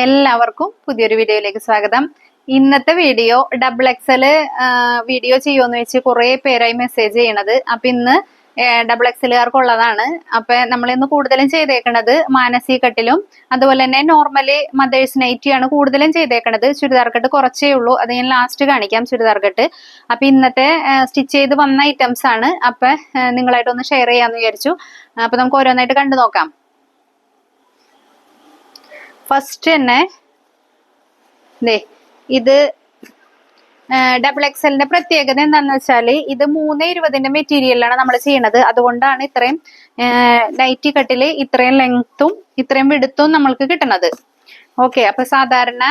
എല്ലാവർക്കും പുതിയൊരു വീഡിയോയിലേക്ക് സ്വാഗതം. ഇന്നത്തെ വീഡിയോ ഡബിൾ എക്സൽ വീഡിയോ ചെയ്യുമെന്ന് വെച്ച് കുറെ പേരായി മെസ്സേജ് ചെയ്യണത്. അപ്പൊ ഇന്ന് ഡബിൾ എക്സലുകാർക്കുള്ളതാണ് അപ്പൊ നമ്മൾ ഇന്ന് കൂടുതലും ചെയ്തേക്കണത് മാനസി കട്ടിലും അതുപോലെ തന്നെ നോർമലി മദേഴ്സ് നൈറ്റിയാണ് കൂടുതലും ചെയ്തേക്കണത്. ചുരിദാർ കട്ട് കുറച്ചേ ഉള്ളൂ. അത് ഞാൻ ലാസ്റ്റ് കാണിക്കാം ചുരിദാർ കട്ട്. അപ്പൊ ഇന്നത്തെ സ്റ്റിച്ച് ചെയ്ത് വന്ന ഐറ്റംസ് ആണ്. അപ്പൊ നിങ്ങളായിട്ടൊന്ന് ഷെയർ ചെയ്യാന്ന് വിചാരിച്ചു. അപ്പൊ നമുക്ക് ഓരോന്നായിട്ട് കണ്ടു നോക്കാം. ഫസ്റ്റ് തന്നെ ദേ ഇത് ഡബിൾ എക്സലിന്റെ പ്രത്യേകത എന്താണെന്ന് വെച്ചാൽ ഇത് മൂന്ന് ഇരുപതിന്റെ മെറ്റീരിയലാണ് നമ്മൾ ചെയ്യണത്. അതുകൊണ്ടാണ് ഇത്രയും നൈറ്റി കട്ടിൽ ഇത്രയും ലെങ്ത്തും ഇത്രയും വിടുത്തും നമ്മൾക്ക് കിട്ടണത്. ഓക്കെ അപ്പൊ സാധാരണ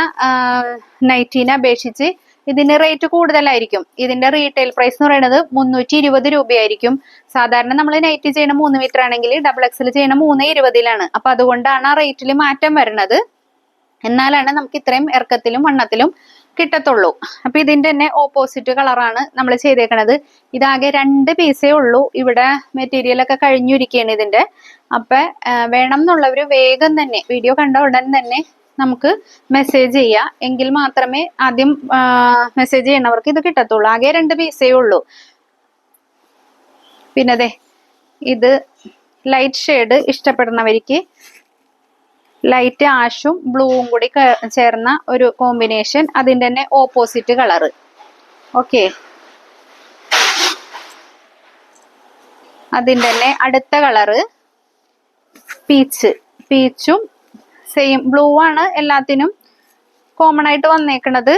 നൈറ്റിനെ അപേക്ഷിച്ച് ഇതിന് റേറ്റ് കൂടുതലായിരിക്കും. ഇതിന്റെ റീറ്റെയിൽ പ്രൈസ് എന്ന് പറയുന്നത് മുന്നൂറ്റി ഇരുപത് രൂപയായിരിക്കും. സാധാരണ നമ്മൾ നൈറ്റ് ചെയ്യണ മൂന്ന് മീറ്റർ ആണെങ്കിൽ ഡബിൾ എക്സിൽ ചെയ്യണ മൂന്ന് ഇരുപതിലാണ്. അപ്പൊ അതുകൊണ്ടാണ് ആ റേറ്റിൽ മാറ്റം വരുന്നത് എന്നാലാണ് നമുക്ക് ഇത്രയും ഇറക്കത്തിലും വണ്ണത്തിലും കിട്ടത്തുള്ളൂ. അപ്പൊ ഇതിന്റെ തന്നെ ഓപ്പോസിറ്റ് കളറാണ് നമ്മൾ ചെയ്തേക്കണത്. ഇതാകെ രണ്ട് പീസേ ഉള്ളൂ. ഇവിടെ മെറ്റീരിയൽ ഒക്കെ കഴിഞ്ഞിരിക്കുകയാണ് ഇതിന്റെ. അപ്പൊ വേണം എന്നുള്ളവര് വേഗം തന്നെ വീഡിയോ കണ്ട ഉടൻ തന്നെ നമുക്ക് മെസ്സേജ് ചെയ്യാം. എങ്കിൽ മാത്രമേ ആദ്യം മെസ്സേജ് ചെയ്യുന്നവർക്ക് ഇത് കിട്ടത്തുള്ളൂ. ആകെ രണ്ട് പീസേ ഉള്ളൂ. പിന്നെ അതെ ഇത് ലൈറ്റ് ഷെയ്ഡ് ഇഷ്ടപ്പെടുന്നവർക്ക് ലൈറ്റ് ആഷും ബ്ലൂവും കൂടി ചേർന്ന ഒരു കോമ്പിനേഷൻ അതിന്റെ തന്നെ ഓപ്പോസിറ്റ് കളറ് ഓക്കെ അതിന്റെ തന്നെ അടുത്ത കളറ് പീച്ച് പീച്ചും സെയിം ബ്ലൂ ആണ് എല്ലാത്തിനും കോമൺ ആയിട്ട് വന്നേക്കണത്.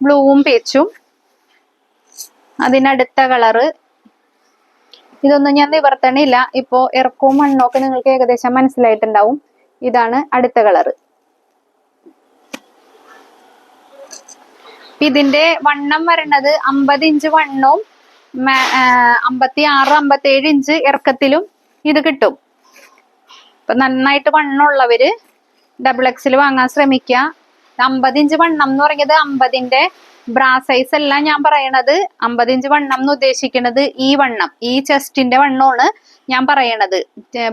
ബ്ലൂവും പേച്ചും അതിനടുത്ത കളറ് ഇതൊന്നും ഞാൻ നിവർത്തണില്ല. ഇപ്പോ ഇറക്കവും മണ്ണും ഒക്കെ നിങ്ങൾക്ക് ഏകദേശം മനസ്സിലായിട്ടുണ്ടാവും. ഇതാണ് അടുത്ത കളറ് ഇതിന്റെ വണ്ണം വരണത് അമ്പത് ഇഞ്ച് വണ്ണവും അമ്പത്തി ആറ് അമ്പത്തി ഏഴ് ഇഞ്ച് ഇറക്കത്തിലും ഇത് കിട്ടും. ഇപ്പൊ നന്നായിട്ട് വണ്ണമുള്ളവര് ഡബിൾ എക്സിൽ വാങ്ങാൻ ശ്രമിക്കുക അമ്പത് ഇഞ്ച് വണ്ണം എന്ന് പറഞ്ഞത് അമ്പതിന്റെ ബ്രാ സൈസ് അല്ല ഞാൻ പറയണത്. അമ്പത് ഇഞ്ച് വണ്ണം എന്ന് ഉദ്ദേശിക്കുന്നത് ഈ വണ്ണം. ഈ ചെസ്റ്റിന്റെ വണ്ണമാണ് ഞാൻ പറയണത്.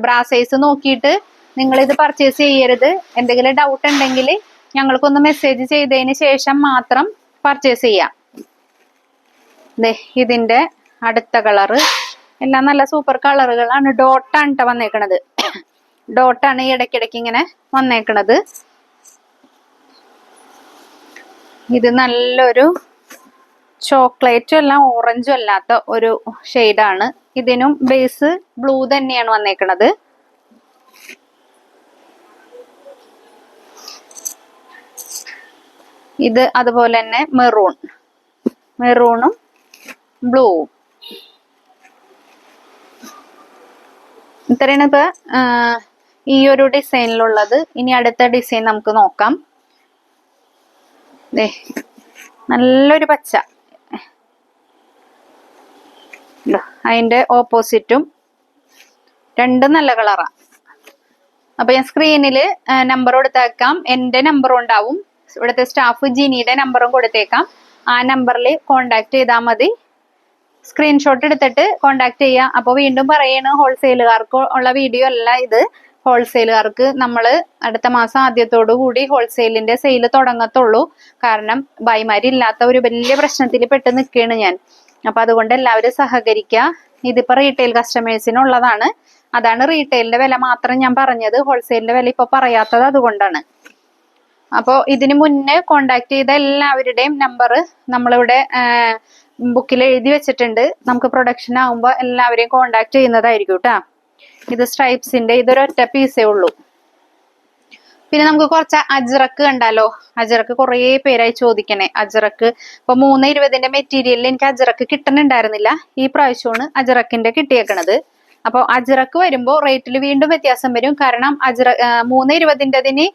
ബ്രാ സൈസ് നോക്കിയിട്ട് നിങ്ങൾ ഇത് പർച്ചേസ് ചെയ്യരുത്. എന്തെങ്കിലും ഡൗട്ട് ഉണ്ടെങ്കിൽ ഞങ്ങൾക്കൊന്ന് മെസ്സേജ് ചെയ്തതിന് ശേഷം മാത്രം പർച്ചേസ് ചെയ്യാം. ഇതിന്റെ അടുത്ത കളറ് എല്ലാം നല്ല സൂപ്പർ കളറുകളാണ് ഡോട്ടാണ് വന്നേക്കണത്. ഡോട്ടാണ് ഈ ഇടയ്ക്കിടയ്ക്ക് ഇങ്ങനെ വന്നേക്കണത്. ഇത് നല്ലൊരു ചോക്ലേറ്റും അല്ല ഓറഞ്ചും അല്ലാത്ത ഒരു ഷെയ്ഡാണ് ഇതിനും ബേസ് ബ്ലൂ തന്നെയാണ് വന്നേക്കണത്. ഇത് അതുപോലെ തന്നെ മെറൂൺ മെറൂണും ബ്ലൂവും ഇത്രയാണ് ഇപ്പൊ ഈ ഒരു ഡിസൈനിലുള്ളത്. ഇനി അടുത്ത ഡിസൈൻ നമുക്ക് നോക്കാം. നല്ലൊരു പച്ച. അതിന്റെ ഓപ്പോസിറ്റും രണ്ടും നല്ല കളറാണ് അപ്പൊ ഞാൻ സ്ക്രീനിൽ നമ്പർ കൊടുത്തേക്കാം. എന്റെ നമ്പറും ഉണ്ടാവും. ഇവിടുത്തെ സ്റ്റാഫ് ജിനിയുടെ നമ്പറും കൊടുത്തേക്കാം. ആ നമ്പറിൽ കോണ്ടാക്ട് ചെയ്താൽ മതി. സ്ക്രീൻഷോട്ട് എടുത്തിട്ട് കോണ്ടാക്ട് ചെയ്യാം. അപ്പോൾ വീണ്ടും പറയണ ഹോൾസെയിലുകാർക്ക് ഉള്ള വീഡിയോ അല്ല ഇത്. ഹോൾസെയിലുകാർക്ക് നമ്മൾ അടുത്ത മാസം ആദ്യത്തോടു കൂടി ഹോൾസെയിലിന്റെ സെയിൽ തുടങ്ങത്തുള്ളൂ. കാരണം ബൈമാരില്ലാത്ത ഒരു വലിയ പ്രശ്നത്തിൽ പെട്ട് നിൽക്കുകയാണ് ഞാൻ. അപ്പൊ അതുകൊണ്ട് എല്ലാവരും സഹകരിക്കുക. ഇതിപ്പോ റീറ്റെയിൽ കസ്റ്റമേഴ്സിനുള്ളതാണ് അതാണ് റീറ്റെയിലിന്റെ വില മാത്രം ഞാൻ പറഞ്ഞത്. ഹോൾസെയിലിന്റെ വില ഇപ്പൊ പറയാത്തത് അതുകൊണ്ടാണ്. അപ്പോൾ ഇതിനു മുന്നേ കോണ്ടാക്ട് ചെയ്ത എല്ലാവരുടെയും നമ്പർ നമ്മളിവിടെ ബുക്കിൽ എഴുതി വെച്ചിട്ടുണ്ട്. നമുക്ക് പ്രൊഡക്ഷൻ ആകുമ്പോൾ എല്ലാവരെയും കോണ്ടാക്ട് ചെയ്യുന്നതായിരിക്കും കേട്ടോ ഇത് സ്ട്രൈപ്സിന്റെ ഇതൊരൊറ്റ പീസേ ഉള്ളൂ. പിന്നെ നമുക്ക് കുറച്ച് അജ്രക്ക് കണ്ടാലോ? അജ്രക്ക് കുറേ പേരായി ചോദിക്കണേ. അജ്രക്ക് ഇപ്പൊ മൂന്ന് ഇരുപതിന്റെ മെറ്റീരിയലിൽ എനിക്ക് അജ്രക്ക് കിട്ടണുണ്ടായിരുന്നില്ല ഈ പ്രാവശ്യമാണ് അജ്രക്കിന്റെ കിട്ടിയേക്കണത്. അപ്പോൾ അജ്രക്ക് വരുമ്പോൾ റേറ്റിൽ വീണ്ടും വ്യത്യാസം വരും. കാരണം അജ്ര മൂന്ന് ഇരുപതിന്റെതിന്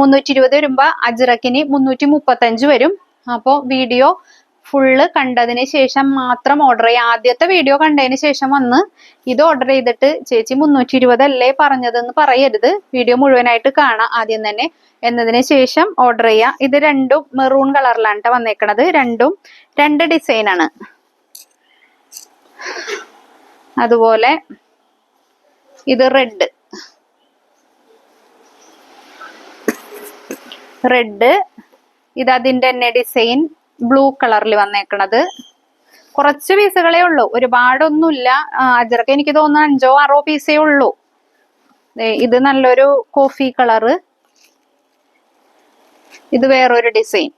മുന്നൂറ്റി ഇരുപത് വരുമ്പോ അജ്രക്കിന് മുന്നൂറ്റി മുപ്പത്തഞ്ച് വരും. അപ്പോൾ വീഡിയോ ഫുള്ള് കണ്ടതിന് ശേഷം മാത്രം ഓർഡർ ചെയ്യാം. ആദ്യത്തെ വീഡിയോ കണ്ടതിന് ശേഷം വന്ന് ഇത് ഓർഡർ ചെയ്തിട്ട് ചേച്ചി മുന്നൂറ്റി ഇരുപതല്ലേ പറഞ്ഞതെന്ന് പറയരുത്. വീഡിയോ മുഴുവനായിട്ട് കാണാം ആദ്യം തന്നെ. എന്നതിന് ശേഷം ഓർഡർ ചെയ്യാം. ഇത് രണ്ടും മെറൂൺ കളറിലാണ് കേട്ടോ വന്നേക്കണത്. രണ്ടും രണ്ട് ഡിസൈനാണ് അതുപോലെ ഇത് റെഡ് റെഡ് ഇത് അതിന്റെ തന്നെ ഡിസൈൻ ബ്ലൂ കളറിൽ വന്നേക്കണത്. കുറച്ച് പീസുകളേ ഉള്ളൂ. ഒരുപാടൊന്നുമില്ല. അജർക്ക് എനിക്ക് തോന്നുന്നു അഞ്ചോ ആറോ പീസേ ഉള്ളൂ. ഇത് നല്ലൊരു കോഫി കളറ് ഇത് വേറൊരു ഡിസൈൻ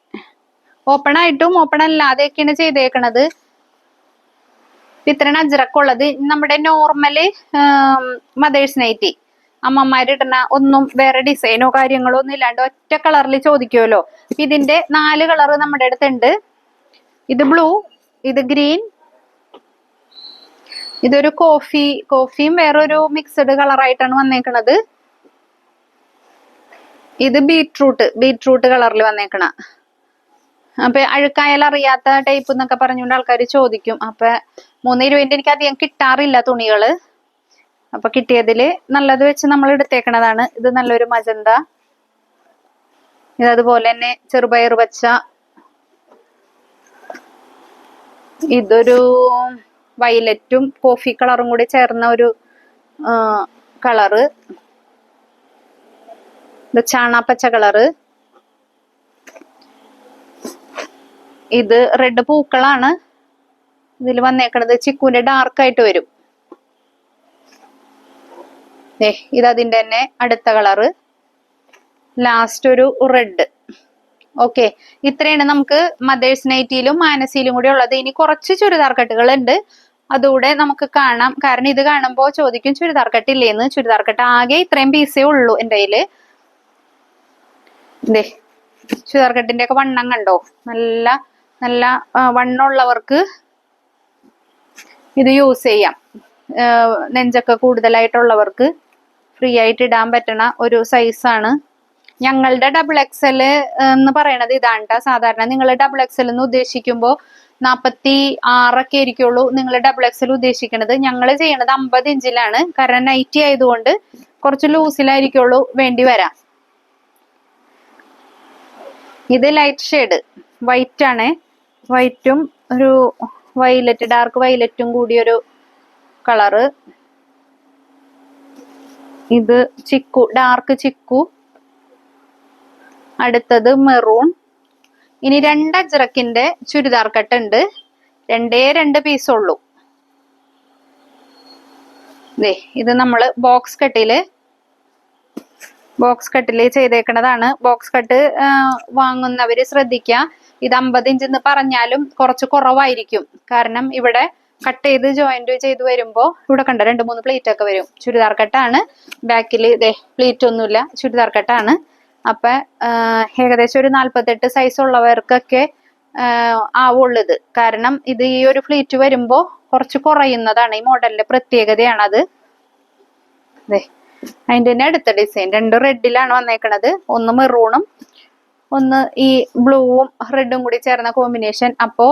ഓപ്പൺ ആയിട്ടും ഓപ്പൺ അല്ലാതെയൊക്കെയാണ് ചെയ്തേക്കണത്. ഇത്രയാണ് അജ്രക്കുള്ളത് നമ്മുടെ നോർമൽ മദേഴ്സ് നൈറ്റി അമ്മമാരിടുന്ന ഒന്നും വേറെ ഡിസൈനോ കാര്യങ്ങളോ ഒന്നും ഇല്ലാണ്ട് ഒറ്റ കളറിൽ ചോദിക്കുമല്ലോ ഇതിന്റെ നാല് കളർ നമ്മുടെ അടുത്തുണ്ട്. ഇത് ബ്ലൂ ഇത് ഗ്രീൻ ഇതൊരു കോഫി കോഫിയും വേറൊരു മിക്സഡ് കളറായിട്ടാണ് വന്നേക്കണത്. ഇത് ബീട്രൂട്ട് ബീട്രൂട്ട് കളറിൽ വന്നേക്കണ. അപ്പൊ അഴുക്കായാൽ അറിയാത്ത ടൈപ്പ് എന്നൊക്കെ പറഞ്ഞുകൊണ്ട് ആൾക്കാർ ചോദിക്കും. അപ്പൊ മൂന്ന് എനിക്ക് അധികം കിട്ടാറില്ല തുണികൾ. അപ്പൊ കിട്ടിയതിൽ നല്ലത് വെച്ച് നമ്മൾ എടുത്തേക്കണതാണ്. ഇത് നല്ലൊരു മജന്ത. ഇതതുപോലെ തന്നെ ചെറുപയർ പച്ച. ഇതൊരു വയലറ്റും കോഫി കളറും കൂടി ചേർന്ന ഒരു കളറ്. ഇത് ചാണാപ്പച്ച കളറ്. ഇത് റെഡ് പൂക്കളാണ്. ഇതിൽ വന്നേക്കണത് ചിക്കുവിന്റെ ഡാർക്ക് ആയിട്ട് വരും. ഇത് അതിന്റെ തന്നെ അടുത്ത കളറ്. ലാസ്റ്റ് ഒരു റെഡ്. ഓക്കെ ഇത്രയാണ് നമുക്ക് മദേഴ്സ് നൈറ്റിയിലും മാനസിയിലും കൂടി ഉള്ളത്. ഇനി കുറച്ച് ചുരിദാർ കട്ടുകൾ ഉണ്ട് അതുകൂടെ നമുക്ക് കാണാം. കാരണം ഇത് കാണുമ്പോൾ ചോദിക്കും ചുരിദാർ കട്ട് ഇല്ലേന്ന് ചുരിദാർ കട്ട് ആകെ ഇത്രയും പീസേ ഉള്ളൂ എന്റെ കയ്യിൽ. ദേ ചുരിദാർ കട്ടിന്റെ ഒക്കെ വണ്ണം കണ്ടോ? നല്ല നല്ല വണ്ണം വണ്ണമുള്ളവർക്ക് ഇത് യൂസ് ചെയ്യാം. നെഞ്ചൊക്കെ കൂടുതലായിട്ടുള്ളവർക്ക്. ഫ്രീ ആയിട്ട് ഇടാൻ പറ്റണ ഒരു സൈസാണ് ഞങ്ങളുടെ ഡബിൾ എക്സൽ എന്ന് പറയണത് ഇതാണ്. സാധാരണ നിങ്ങൾ ഡബിൾ എക്സൽ എന്ന് ഉദ്ദേശിക്കുമ്പോൾ നാൽപ്പത്തി ആറൊക്കെ ആയിരിക്കുള്ളൂ നിങ്ങൾ ഡബിൾ എക്സൽ ഉദ്ദേശിക്കുന്നത് ഞങ്ങൾ ചെയ്യണത് അമ്പത് ഇഞ്ചിലാണ്. കാരണം നൈറ്റി ആയതുകൊണ്ട് കുറച്ച് ലൂസിലായിരിക്കുള്ളൂ വേണ്ടി വരാം. ഇത് ലൈറ്റ് ഷെയ്ഡ് വൈറ്റ് ആണ്. വൈറ്റും ഒരു വൈലറ്റ് ഡാർക്ക് വൈലറ്റും കൂടിയൊരു കളറ് ഇത് ചിക്കു ഡാർക്ക് ചിക്കു. അടുത്തത് മെറൂൺ ഇനി രണ്ട് അജ്രക്കിന്റെ ചുരിദാർ കട്ട് ഉണ്ട്. രണ്ടേ രണ്ട് പീസ് ഉള്ളൂ. ദേ ഇത് നമ്മൾ ബോക്സ് കട്ടിൽ ബോക്സ് കട്ടിൽ ചെയ്തേക്കണതാണ്. ബോക്സ് കട്ട് വാങ്ങുന്നവര് ശ്രദ്ധിക്കുക ഇത് അമ്പത് ഇഞ്ച് എന്ന് പറഞ്ഞാലും കുറച്ച് കുറവായിരിക്കും. കാരണം ഇവിടെ കട്ട് ചെയ്ത് ജോയിന്റ് ചെയ്ത് വരുമ്പോൾ ഇവിടെ കണ്ട രണ്ട് മൂന്ന് പ്ലേറ്റ് ഒക്കെ വരും. ചുരിദാർ കട്ടാണ്. ബാക്കിൽ ഇതേ പ്ലേറ്റ് ഒന്നുമില്ല ചുരിദാർ കട്ടാണ്. അപ്പൊ ഏകദേശം ഒരു നാല്പത്തെട്ട് സൈസ് ഉള്ളവർക്കൊക്കെ ആവുള്ളത്. കാരണം ഇത് ഈ ഒരു ഫ്ലീറ്റ് വരുമ്പോ കുറച്ച് കുറയുന്നതാണ് ഈ മോഡലിന്റെ പ്രത്യേകതയാണ് അത് ദേ അതിന്റെ തന്നെ അടുത്ത ഡിസൈൻ രണ്ട് റെഡിലാണ് വന്നേക്കണത്. ഒന്ന് മെറൂണും ഒന്ന് ഈ ബ്ലൂവും റെഡും കൂടി ചേർന്ന കോമ്പിനേഷൻ അപ്പോ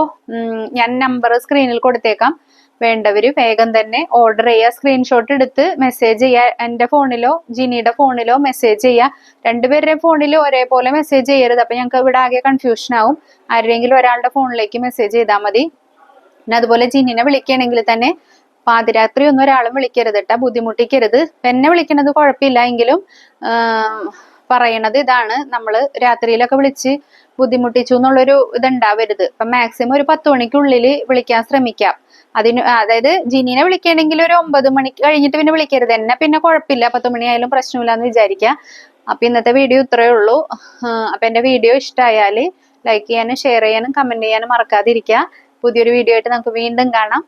ഞാൻ നമ്പർ സ്ക്രീനിൽ കൊടുത്തേക്കാം. വേണ്ടവർ വേഗം തന്നെ ഓർഡർ ചെയ്യുക. സ്ക്രീൻഷോട്ട് എടുത്ത് മെസ്സേജ് ചെയ്യുക. എന്റെ ഫോണിലോ ജിനിയുടെ ഫോണിലോ മെസ്സേജ് ചെയ്യുക. രണ്ടുപേരുടെ ഫോണിൽ ഒരേപോലെ മെസ്സേജ് ചെയ്യരുത്. അപ്പം ഞങ്ങൾക്ക് ഇവിടെ ആകെ കൺഫ്യൂഷൻ ആവും. ആരെങ്കിലും ഒരാളുടെ ഫോണിലേക്ക് മെസ്സേജ് ചെയ്താൽ മതി. പിന്നെ അതുപോലെ ജിന്നിനെ വിളിക്കുകയാണെങ്കിൽ തന്നെ പാതിരാത്രി ഒന്നും ഒരാളും വിളിക്കരുത് കേട്ടാ ബുദ്ധിമുട്ടിക്കരുത്. എന്നെ വിളിക്കണത് കുഴപ്പമില്ല. എങ്കിലും പറയണത് ഇതാണ്. നമ്മൾ രാത്രിയിലൊക്കെ വിളിച്ച് ബുദ്ധിമുട്ടിച്ചു എന്നുള്ളൊരു ഇതുണ്ടാവരുത്. അപ്പൊ മാക്സിമം ഒരു പത്ത് മണിക്കുള്ളിൽ വിളിക്കാൻ ശ്രമിക്കാം. അതിന് അതായത് ജിനീനെ വിളിക്കണമെങ്കിൽ ഒരു ഒമ്പത് മണി കഴിഞ്ഞിട്ട് പിന്നെ വിളിക്കരുത്. എന്നെ പിന്നെ കുഴപ്പമില്ല. പത്ത് മണിയായാലും പ്രശ്നമില്ല എന്ന് വിചാരിക്കാം അപ്പൊ ഇന്നത്തെ വീഡിയോ ഇത്രയേ ഉള്ളൂ. അപ്പൊ എന്റെ വീഡിയോ ഇഷ്ടമായാൽ ലൈക്ക് ചെയ്യാനും ഷെയർ ചെയ്യാനും കമന്റ് ചെയ്യാനും മറക്കാതിരിക്കുക. പുതിയൊരു വീഡിയോ ആയിട്ട് നമുക്ക് വീണ്ടും കാണാം.